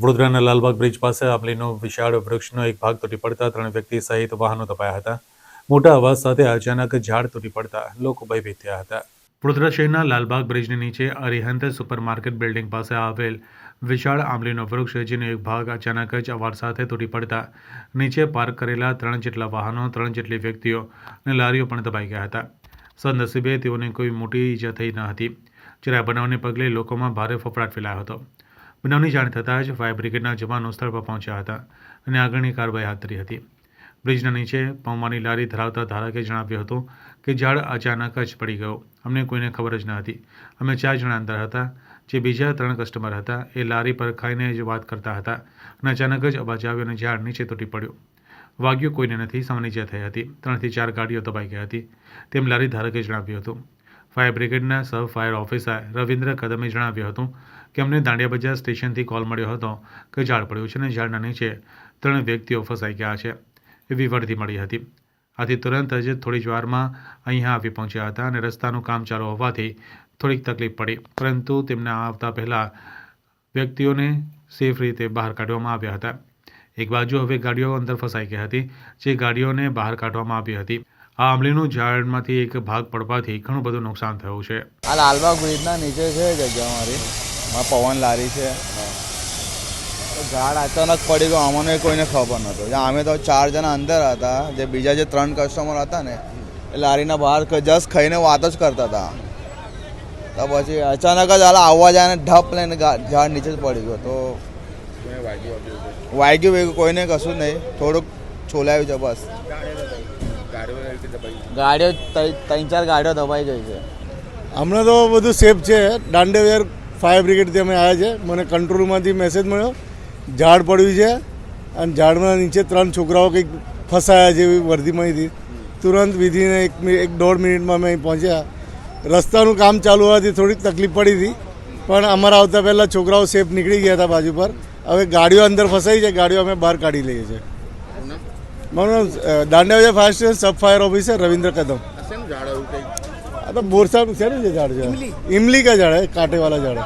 વડોદરાના લાલબાગ બ્રિજ પાસે આંબલીનો વિશાળ વૃક્ષનો એક ભાગ તૂટી પડતા ત્રણ વ્યક્તિ સહિત વાહનો તપાયા હતા. મોટા અવાજ સાથે અચાનક ઝાડ તૂટી પડતા લોકો ભયભીત થયા હતા. વડોદરા શહેરના લાલબાગ બ્રિજની નીચે અરિહંત સુપરમાર્કેટ બિલ્ડિંગ પાસે આવેલ વિશાળ આંબલીનો વૃક્ષ જેનો એક ભાગ અચાનક જ અવાજ સાથે તૂટી પડતા નીચે પાર્ક કરેલા ત્રણ જેટલા વાહનો, ત્રણ જેટલી વ્યક્તિઓ અને લારીઓ પણ દબાઈ ગયા હતા. સદનસીબે તેઓને કોઈ મોટી ઈજા થઈ ન હતી. જ્યારે આ બનાવને પગલે લોકોમાં ભારે ફફડાટ ફેલાયો હતો. બનાવની જાણ થતાં જ ફાયર બ્રિગેડના જવાનો સ્થળ પર પહોંચ્યા હતા અને આગળની કાર્યવાહી હાથ ધરી હતી. બ્રિજના નીચે પૌમાની લારી ધરાવતા ધારકે જણાવ્યું હતું કે ઝાડ અચાનક જ પડી ગયો. અમને કોઈને ખબર જ ન હતી. અમે ચાર જણા અંદર હતા. જે બીજા ત્રણ કસ્ટમર હતા એ લારી પર ખાઈને જ વાત કરતા હતા અને અચાનક જ અવાજ આવ્યો અને ઝાડ નીચે તૂટી પડ્યું. વાગ્યું કોઈને નથી. સામાન્ય થઈ હતી. ત્રણથી ચાર ગાડીઓ દબાઈ ગઈ હતી. તેમ લારી ધારકે જણાવ્યું હતું. ફાયર બ્રિગેડના સબ ફાયર ઓફિસર રવિન્દ્ર કદમે જણાવ્યું હતું કે અમને દાંડિયા બજાર સ્ટેશનથી કોલ મળ્યો હતો કે ઝાડ પડ્યું છે અને ઝાડના નીચે ત્રણ વ્યક્તિઓ ફસાઈ ગયા છે એવી વરદી મળી હતી. આથી તુરંત જ થોડી જ વારમાં અહીંયા આવી પહોંચ્યા હતા અને રસ્તાનું કામ ચાલુ હોવાથી થોડીક તકલીફ પડી. પરંતુ તેમને આવતા પહેલાં વ્યક્તિઓને સેફ રીતે બહાર કાઢવામાં આવ્યા હતા. એક બાજુ હવે ગાડીઓ અંદર ફસાઈ ગઈ હતી, જે ગાડીઓને બહાર કાઢવામાં આવી હતી. આ આંબલીનું ઝાડમાંથી એક ભાગ પડવાથી ઘણું બધું નુકસાન થયું છે. આ લાલબાગ બ્રિજના નીચે છે જગ્યા મારી. મારા પવન લારી છે. ઝાડ અચાનક પડી ગયું અમને કોઈને ખબર નહોતું. અમે તો ચાર જણા અંદર હતા, જે બીજા જે ત્રણ કસ્ટમર હતા ને, એ લારીના બહાર જસ્ટ ખાઈને વાત જ કરતા હતા. તો પછી અચાનક જ આલા આવવા જાય ને ઢપ લઈને ઝાડ નીચે જ પડી ગયો. તો વાગ્યું વાગ્યું. કોઈને કશું નહીં. થોડુંક છોલાયું છે બસ. ગાડીઓ ત્રણ ચાર ગાડીઓ દબાઈ ગઈ છે. હમણાં તો બધું સેફ છે. દાંડેવેર ફાયર બ્રિગેડથી અમે આવ્યા છે. મને કંટ્રોલમાંથી મેસેજ મળ્યો. ઝાડ પડ્યું છે અને ઝાડમાં નીચે ત્રણ છોકરાઓ કંઈક ફસાયા જેવી એવી મળી હતી. તુરંત વિધિને એક એક દોઢ મિનિટમાં અમે અહીં પહોંચ્યા. રસ્તાનું કામ ચાલુ હોવાથી થોડીક તકલીફ પડી હતી. પણ અમારા આવતા પહેલાં છોકરાઓ સેફ નીકળી ગયા હતા બાજુ પર. હવે ગાડીઓ અંદર ફસાઈ છે. ગાડીઓ અમે બહાર કાઢી લઈએ છીએ. મારું નામ dandiya fast sub fire officer Ravindra Kadam. આ તો બોરસાનું છે ને જે ઝાડ છે? ઇમલી. કા ઝાડ હે? કાંટે ઝાડ